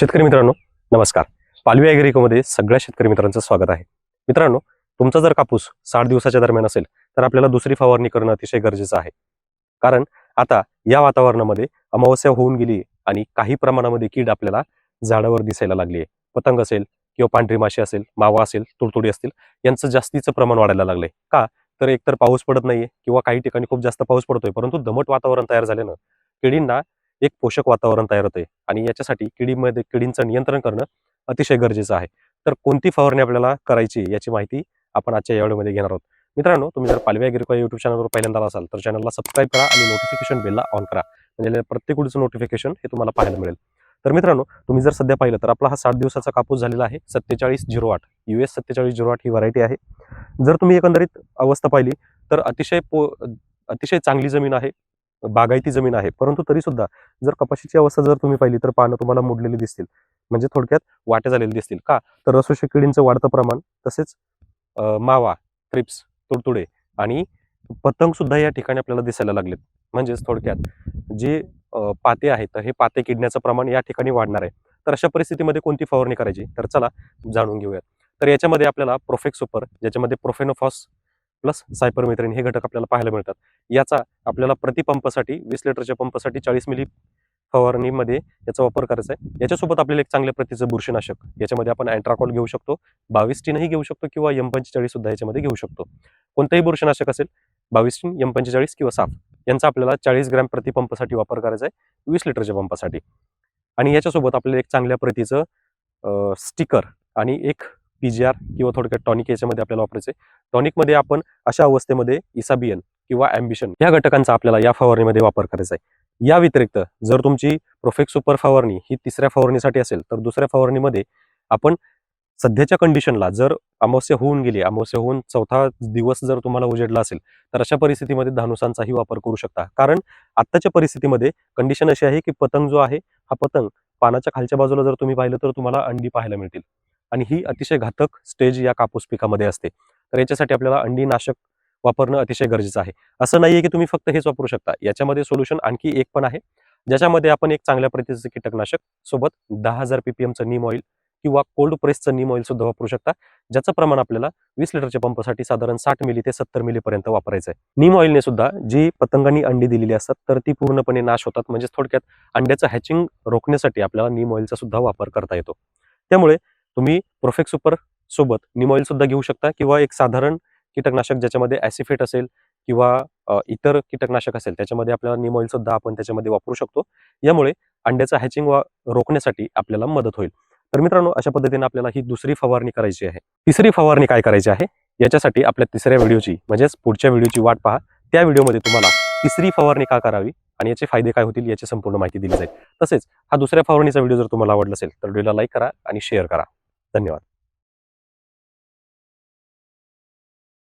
शेतकरी मित्रांनो नमस्कार. पालवी ॲग्रिकोमध्ये सगळ्या शेतकरी मित्रांचं स्वागत आहे. मित्रांनो तुमचा जर कापूस साठ दिवसाच्या दरम्यान असेल तर आपल्याला दुसरी फवारणी करणं अतिशय गरजेचं आहे. कारण आता या वातावरणामध्ये अमावस्या होऊन गेली आणि काही प्रमाणामध्ये कीड आपल्याला झाडावर दिसायला लागली आहे. पतंग असेल किंवा पांढरी माशी असेल मावा असेल तुडतुडी असतील यांचं जास्तीचं प्रमाण वाढायला लागलंय. का? तर एकतर पाऊस पडत नाहीये किंवा काही ठिकाणी खूप जास्त पाऊस पडतोय परंतु दमट वातावरण तयार झाल्यानं किडींना एक पोषक वातावरण तयार होते आणि याच्यासाठी किडीमध्ये किडींचं नियंत्रण करणं अतिशय गरजेचं आहे. तर कोणती फवारणी आपल्याला करायची याची माहिती आपण आजच्या या व्हिडिओमध्ये घेणार आहोत. मित्रांनो तुम्ही जर पालव्या गिरको युट्यूब चॅनलवर पहिल्यांदा असाल तर चॅनलला सबस्क्राईब करा आणि नोटिफिकेशन बेलला ऑन करा. म्हणजे प्रत्येक व्हिडिओचं नोटिफिकेशन हे तुम्हाला पाहायला मिळेल. तर मित्रांनो तुम्ही जर सध्या पाहिलं तर आपला हा साठ दिवसाचा कापूस झालेला आहे सत्तेचाळीस झिरो आठ. यू एस सत्तेचाळीस झिरो आठ ही व्हरायटी आहे. जर तुम्ही एकंदरीत अवस्था पाहिली तर अतिशय पो अतिशय चांगली जमीन आहे. बागायती जमीन आहे. परंतु तरी सुद्धा जर कपाशीची अवस्था जर तुम्ही पाहिली तर पानं तुम्हाला मोडलेली दिसतील. म्हणजे थोडक्यात वाटे झालेले दिसतील. का? तर रसोशी किडींचं वाढतं प्रमाण तसेच मावा ट्रिप्स तुडतुडे आणि पतंग सुद्धा या ठिकाणी आपल्याला दिसायला लागलेत. म्हणजेच थोडक्यात जे पाते आहेत तर हे पाते किडण्याचं प्रमाण या ठिकाणी वाढणार आहे. तर अशा परिस्थितीमध्ये कोणती फवारणी करायची? तर चला जाणून घेऊयात. तर याच्यामध्ये आपल्याला प्रोफेक्स सुपर ज्याच्यामध्ये प्रोफेनोफॉस प्लस सायपरमेथ्रिन हे घटक आपल्याला पाहायला मिळतात. याचा आपल्याला प्रतिपंपासाठी वीस लिटरच्या पंपासाठी चाळीस मिली फवारणीमध्ये याचा वापर करायचा आहे. याच्यासोबत आपल्याला एक चांगल्या प्रतीचं बुरशीनाशक याच्यामध्ये आपण अँट्राकॉल घेऊ शकतो. बावीस टीनही घेऊ शकतो किंवा एम पंचेचाळीस सुद्धा याच्यामध्ये घेऊ शकतो. कोणतंही बुरशीनाशक असेल बावीस टीन एम पंचेचाळीस किंवा साफ यांचा आपल्याला चाळीस ग्रॅम प्रतिपंपासाठी वापर करायचा आहे वीस लिटरच्या पंपासाठी. आणि याच्यासोबत आपल्याला एक चांगल्या प्रतीचं स्टिकर आणि एक पी जी आर किंवा थोडक्यात टॉनिक याच्यामध्ये आपल्याला वापरायचे टॉनिकमध्ये आपण अशा अवस्थेमध्ये इसाबियन किंवा ॲम्बिशन या घटकांचा आपल्याला या फवारणीमध्ये वापर करायचा आहे या व्यतिरिक्त जर तुमची प्रोफेक्ट सुपर फवारणी ही तिसऱ्या फवारणीसाठी असेल तर दुसऱ्या फवारणीमध्ये आपण सध्याच्या कंडिशनला जर अमावस्या होऊन गेली अमावस्या होऊन चौथा दिवस जर तुम्हाला उजेडला असेल तर अशा परिस्थितीमध्ये धानुसांचाही वापर करू शकता. कारण आत्ताच्या परिस्थितीमध्ये कंडिशन अशी आहे की पतंग जो आहे हा पतंग पानाच्या खालच्या बाजूला जर तुम्ही पाहिलं तर तुम्हाला अंडी पाहायला मिळतील. आणि ही अतिशय घातक स्टेज या कापूस पिकामध्ये असते. तर याच्यासाठी आपल्याला अंडी नाशक वापरणं अतिशय गरजेचं आहे. असं नाही आहे की तुम्ही फक्त हेच वापरू शकता. याच्यामध्ये सोल्युशन आणखी एक पण आहे. ज्याच्यामध्ये आपण एक चांगल्या प्रतीचं कीटकनाशक सोबत दहा हजार पीपीएमचं नीम ऑइल किंवा कोल्ड प्रेसचं नीम ऑइल सुद्धा वापरू शकता. ज्याचं प्रमाण आपल्याला वीस लिटरच्या पंपासाठी साधारण साठ मिली ते सत्तर मिलीपर्यंत वापरायचं आहे नीम ऑइलने सुद्धा जी पतंगांनी अंडी दिलेली असतात तर ती पूर्णपणे नाश होतात. म्हणजे थोडक्यात अंड्याचं हॅचिंग रोखण्यासाठी आपल्याला नीम ऑइलचा सुद्धा वापर करता येतो. त्यामुळे तुम्ही प्रोफेक्ट सुपर सोबत निमॉईल सुद्धा घेऊ शकता किंवा एक साधारण कीटकनाशक ज्याच्यामध्ये ऍसिफेट असेल किंवा इतर कीटकनाशक असेल त्याच्यामध्ये आपल्याला निमॉईल सुद्धा आपण त्याच्यामध्ये वापरू शकतो. यामुळे अंड्याचं हॅचिंग वा रोखण्यासाठी आपल्याला मदत होईल. तर मित्रांनो अशा पद्धतीने आपल्याला ही दुसरी फवारणी करायची आहे. तिसरी फवारणी काय करायची आहे? याच्यासाठी आपल्या तिसऱ्या व्हिडिओची म्हणजेच पुढच्या व्हिडिओची वाट पहा. त्या व्हिडिओमध्ये तुम्हाला तिसरी फवारणी का करावी आणि याचे फायदे काय होतील याची संपूर्ण माहिती दिली जाईल. तसेच हा दुसऱ्या फवारणीचा व्हिडिओ जर तुम्हाला आवडला असेल तर व्हिडिओला लाईक करा आणि शेअर करा. धन्यवाद.